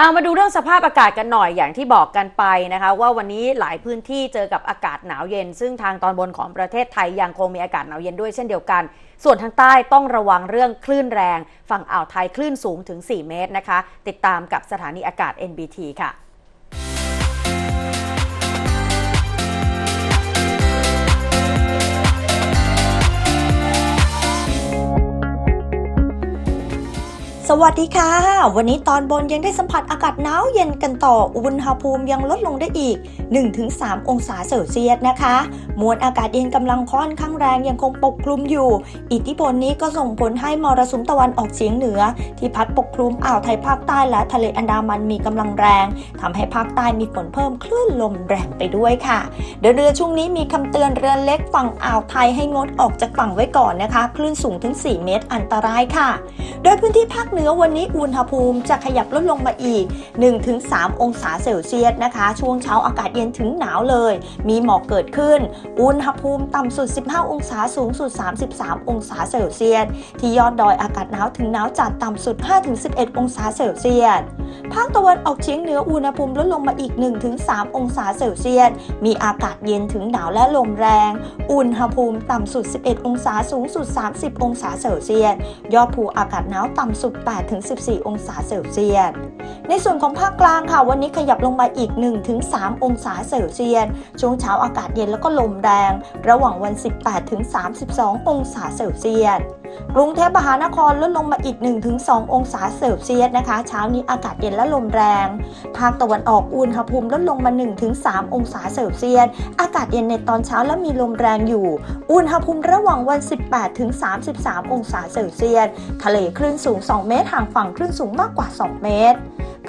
เอามาดูเรื่องสภาพอากาศกันหน่อยอย่างที่บอกกันไปนะคะ ว่าวันนี้หลายพื้นที่เจอกับอากาศหนาวเย็น ซึ่งทางตอนบนของประเทศไทยยังคงมีอากาศหนาวเย็นด้วยเช่นเดียวกัน ส่วนทางใต้ต้องระวังเรื่องคลื่นแรง ฝั่งอ่าวไทยคลื่นสูงถึง 4 เมตรนะคะ ติดตามกับสถานีอากาศ NBT ค่ะ สวัสดีค่ะ วันนี้ตอนบนยังได้สัมผัสอากาศหนาวเย็นกันต่อ อุณหภูมิยังลดลงได้อีก 1-3 องศาเซลเซียสนะคะ มวลอากาศเย็นกำลังค่อนข้างแรงยังคงปกคลุมอยู่ อิทธิพลนี้ก็ส่งผลให้มรสุมตะวันออกเฉียงเหนือ ที่พัดปกคลุมอ่าวไทยภาคใต้และทะเลอันดามันมีกำลังแรง ทำให้ภาคใต้มีฝนเพิ่มคลื่นลมแรงไปด้วยค่ะเดินเรือช่วงนี้มีคำเตือนเรือเล็กฝั่งอ่าวไทยให้งดออกจากฝั่งไว้ก่อนนะคะ คลื่นสูงถึง 4 เมตรอันตรายค่ะ โดยพื้นที่ภาคเหนือวันนี้อุณหภูมิจะขยับลดลงมาอีก 1-3 องศาเซลเซียสนะคะ ช่วงเช้าอากาศเย็นถึงหนาวเลย มีหมอกเกิดขึ้น อุณหภูมิต่ำสุด 15 องศาสูงสุด 33 องศาเซลเซียส ที่ยอดดอยอากาศหนาวถึงหนาวจัดต่ำสุด 5-11 องศาเซลเซียส ภาคตะวันออกเฉียงเหนืออุณหภูมิลดลงมาอีก 1-3 องศาเซลเซียส มีอากาศเย็นถึงหนาวและลมแรง อุณหภูมิต่ำสุด 11 องศาสูงสุด 30 องศาเซลเซียส ยอดภูอากาศหนาวต่ำสุด8-14 องศาเซลเซียส ในส่วนของภาคกลางค่ะ วันนี้ขยับลงมาอีก 1-3 องศาเซลเซียสช่วงเช้าอากาศเย็นแล้วก็ลมแรง ระหว่างวัน 18-32 องศาเซลเซียสกรุงเทพมหานครลดลงมาอีก 1-2 องศาเซลเซียสนะคะ เช้านี้อากาศเย็นและลมแรง ภาคตะวันออกอุณหภูมิลดลงมา 1-3 องศาเซลเซียส อากาศเย็นในตอนเช้าและมีลมแรงอยู่ อุณหภูมิระหว่างวัน 18-33 องศาเซลเซียส ทะเลคลื่นสูง 2 เมตร ห่างฝั่งคลื่นสูงมากกว่า 2 เมตร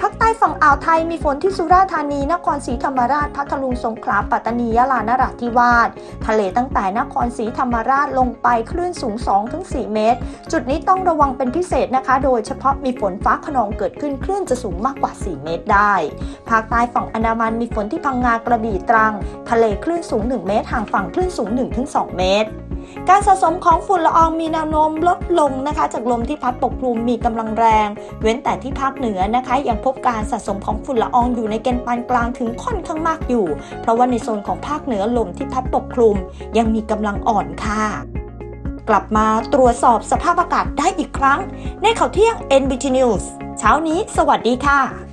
ภาคใต้ฝั่งอ่าวไทยมีฝนที่สุราษฎร์ธานี นครศรีธรรมราช พัทลุง สงขลา ปัตตานี ยะลานราธิวาส ทะเลตั้งแต่นครศรีธรรมราชลงไปคลื่นสูง 2-4 เมตร จุดนี้ต้องระวังเป็นพิเศษนะคะ โดยเฉพาะมีฝนฟ้าขนองเกิดขึ้นคลื่นจะสูงมากกว่า 4 เมตรได้ ภาคใต้ฝั่งอันดามันมีฝนที่พังงากระบี่ตรัง ทะเลคลื่นสูง 1 เมตร ห่างฝั่งคลื่นสูง 1-2 เมตร การสะสมของฝุ่นละอองมีแนวโน้มลดลงนะคะ จากลมที่พัดปกคลุมมีกำลังแรง เว้นแต่ที่ภาคเหนือนะคะ ยังพบการสะสมของฝุ่นละอองอยู่ในเกณฑ์ปานกลางถึงค่อนข้างมากอยู่ เพราะว่าในโซนของภาคเหนือลมที่พัดปกคลุม ยังมีกำลังอ่อนค่ะกลับมาตรวจสอบสภาพอากาศได้อีกครั้ง ในข่าวเที่ยง NBT News เช้านี้ สวัสดีค่ะ